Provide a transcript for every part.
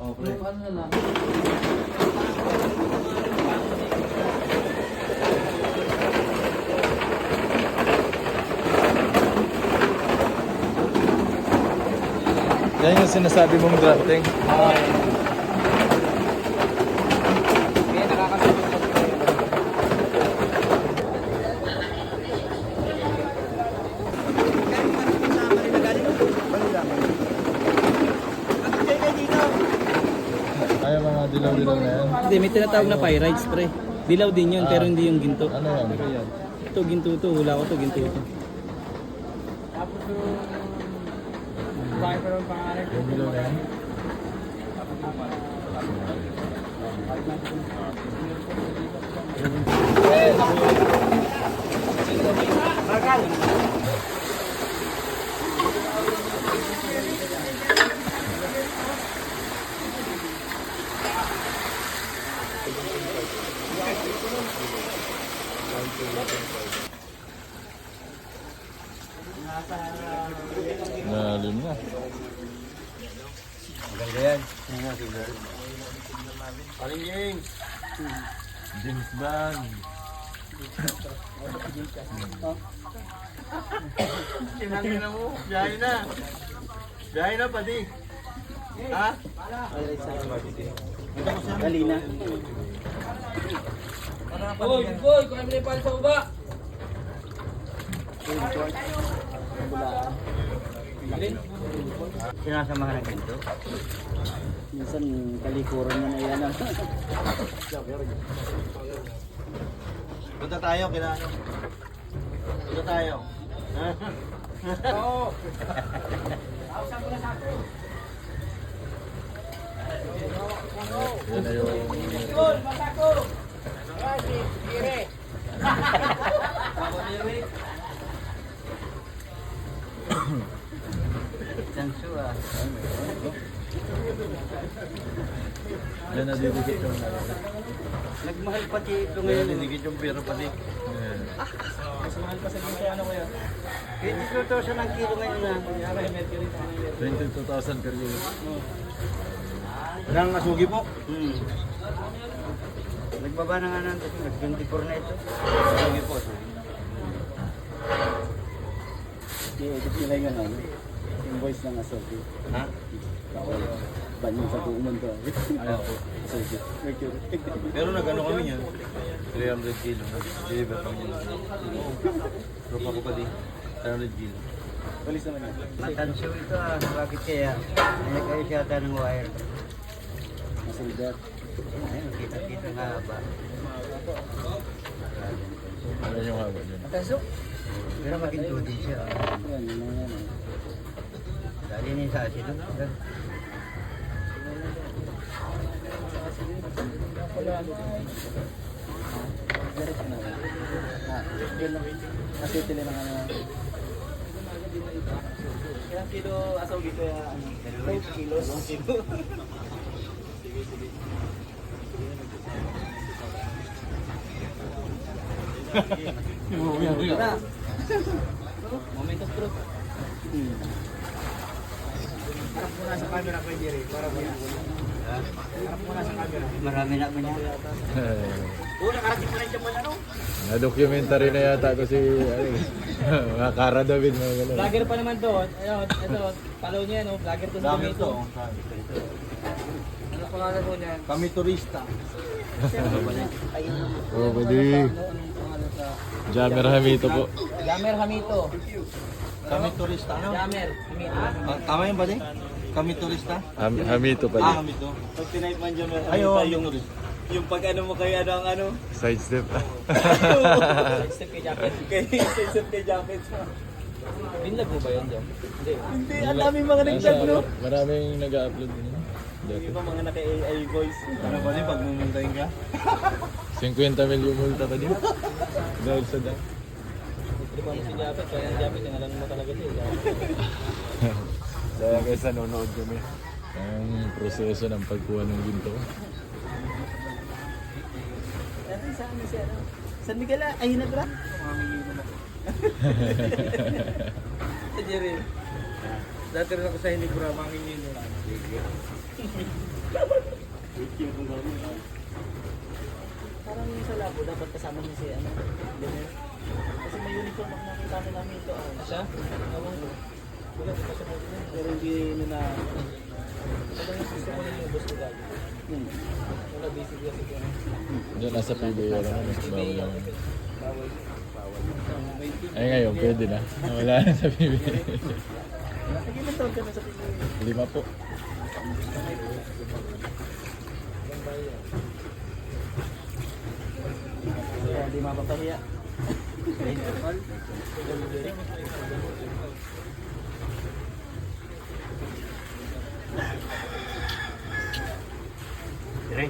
Oh, pre. Yung ano na lang. Yan yung sinasabi mong drafting. Kaya nakakasunod ko Ay, yung mga dilaw-dilaw na yan. Hindi, may tinatawag na pyrites, pre. Dilaw din yun, pero hindi yung ginto. Ano yan? Ito, ginto to. Hula ko to, ginto to. Yung dilaw na yan? Lalim na. Maganda yan. Paling James. James Bond. Kinangin na mo. Biyahe na. Biyahe na, pati. Ha? Dali na. Boy, boy, kung ano yung pala sa baba. Sinasamahan ng ginto. Minsan, kalikuran na na yan. ah. Punta tayo, kila ano? Punta tayo. Oo. Yan na yung... Chansu ah. Yan na didikit yung... Nagmahal pati ito ngayon. Dinigit yung pera pati. Mas mahal pa sa ginto, ano kuya? 22,000 ang kilo ngayon na. Kaya pa ngayon. 22,000 per kilo. Nang asugi po? Hmm. Nagbaba na nga ng nag-24 na ito. Asugi po. I-edit nila yung ano, yung voice ng asobi. Ha? Bawal. Banyo sa tuumon to. Ano po? Asobi. Pero nagano kami niyan. 300 kilo na. Deliver kami niyan. Tropa ko pa din. 300 kilo. Walis naman yun. Matanso ito ah. Bakit kaya? Ay, kayo siyata ng wire. Masilver. Kita-kita nga ba? Yan yung haba dyan. Pero maginto din siya. ah. Ano. Dali niya sa asido. Direct na. Ah, yun lang. Kasi tili ng ano. Ilang kilo asaw dito ya? Ano? 5 kilos. 1 kilo. Moment of truth. Hmm. Harap muna sa camera ko, Jerry. Para mo yan. Harap muna sa camera. Marami na man yan. Oo, nakarating mo na yung jaman ano? Na-documentary na yata to si... Ano, mga Cara David, mga gano'n. Vlogger pa naman to. Ayun, ito, follow niya, no? Vlogger to sa Dami Tomato. to. Ano pangalan po niya? Kami turista. Pangalan sa... Jammer Hamito po. Jamer Hamito. Kami turista. Ano? Jamer Hamito. Ah, Tama yun ba din? Kami turista? Ham Hamito Ah, pala. kami to. Pag tinipe man Jamer Ay, oo, yung turista. Yung pag ano mo kayo, ano ang ano? Side step. Step kay Jacket. Kay step kay Jacket. Binlag mo ba yun, Jam? Hindi. Hindi, ang daming mga nagdag, no? Maraming nag-upload din. Dati. Yung mga naka-AI voice. Ano ba din pag mumuntahin ka? 50 mil yung multa pa din. Dahil sa dam. Hindi pa mo si Jacket, kaya ang Jacket, yung alam mo talaga siya. Kaya guys, nanonood kami. Ang proseso ng pagkuha ng ginto. Ano sa ano siya, no? San Miguel, ah, ay nagra? Sa Jerry. Dati rin ako sa Hinigura, mangingin mo lang. Parang yung sa labo, dapat kasama niya si ano. Kasi may uniform ako nakita na namin ito. Ah. Siya? Ewan ko. Wala, pa siya mag- Pero hindi na na... Pag ang gusto ko na yung boss ko. Hmm. Diyan nasa PBA lang. Bawal lang. Ay ngayon, pwede na. Wala na sa PBA. May taon ka sa tingin. Lima po. Kaya hindi mapapahiya.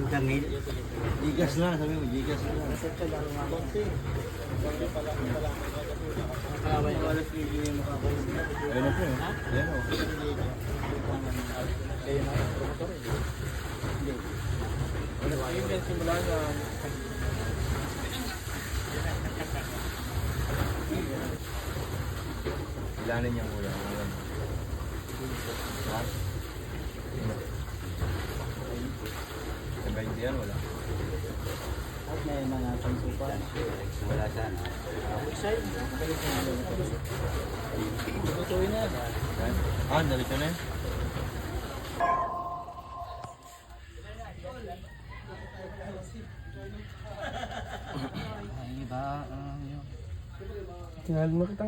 Renta mil. Gigas na, sabi mo, gigas na. Ayun na po eh. Ayun o. Kayo na yung promotor eh. Hindi. Wala pa yun yan simula na Ilanin niya kuya. Ayan. Ha? Sa 20 yan, wala. at may mga pansupan. Wala sana. Side. Tutuloy na. Ah, narito na eh. Ay, ba? Um, yun. Tingal mo kita.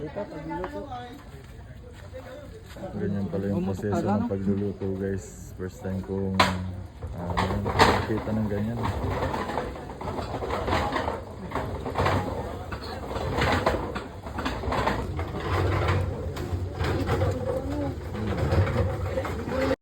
Ito, pagluluto. Ganyan pala yung proseso ng pagluluto guys. First time kong uh, nakita ng ganyan.